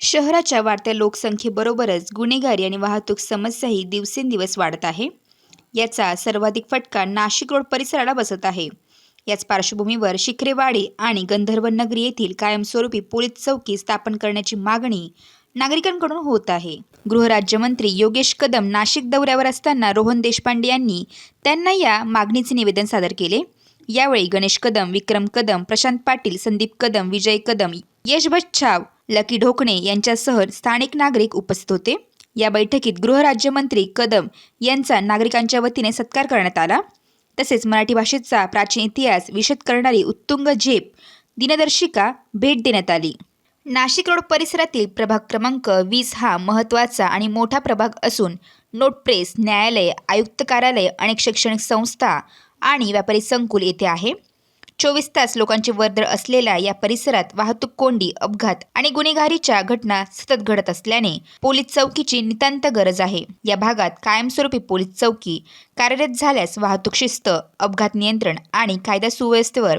शहराच्या वाढत्या लोकसंख्येबरोबरच गुन्हेगारी आणि वाहतूक समस्याही दिवसेंदिवस वाढत आहे. याचा सर्वाधिक फटका नाशिक रोड परिसराला बसत आहे. याच पार्श्वभूमीवर शिखरेवाडी आणि गंधर्व नगरी येथील कायमस्वरूपी पोलीस चौकी स्थापन करण्याची मागणी नागरिकांकडून होत आहे. गृहराज्यमंत्री योगेश कदम नाशिक दौऱ्यावर असताना रोहन देशपांडे यांनी त्यांना या मागणीचे निवेदन सादर केले. यावेळी गणेश कदम विक्रम कदम प्रशांत पाटील संदीप कदम विजय कदम यश बच्छाव लकी ढोकणे यांच्यासह स्थानिक नागरिक उपस्थित होते. या बैठकीत गृहराज्यमंत्री कदम यांचा नागरिकांच्या वतीने सत्कार करण्यात आला. तसेच मराठी भाषेचा प्राचीन इतिहास विशद करणारी उत्तुंग झेप दिनदर्शिका भेट देण्यात आली. नाशिक रोड परिसरातील प्रभाग क्रमांक वीस हा महत्त्वाचा आणि मोठा प्रभाग असून नोट प्रेस न्यायालय आयुक्त कार्यालय अनेक शैक्षणिक संस्था आणि व्यापारी संकुल येथे आहे. चोवीस तास लोकांची वर्दळ असलेल्या या परिसरात वाहतूक कोंडी अपघात आणि गुन्हेगारीच्या घटना सतत घडत असल्याने पोलीस चौकीची नितांत गरज आहे. या भागात कायमस्वरूपी पोलीस चौकी कार्यरत झाल्यास वाहतूक शिस्त अपघात नियंत्रण आणि कायदा सुव्यवस्थेवर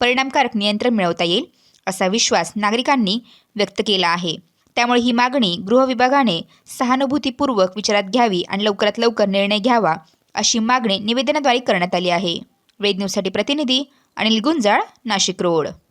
परिणामकारक नियंत्रण मिळवता येईल. असा विश्वास नागरिकांनी व्यक्त केला आहे. त्यामुळे ही मागणी गृह विभागाने सहानुभूतीपूर्वक विचारात घ्यावी आणि लवकरात लवकर निर्णय घ्यावा अशी मागणी निवेदनाद्वारे करण्यात आली आहे. वेद न्यूजसाठी प्रतिनिधी अनिल गुंजाळ नाशिक रोड.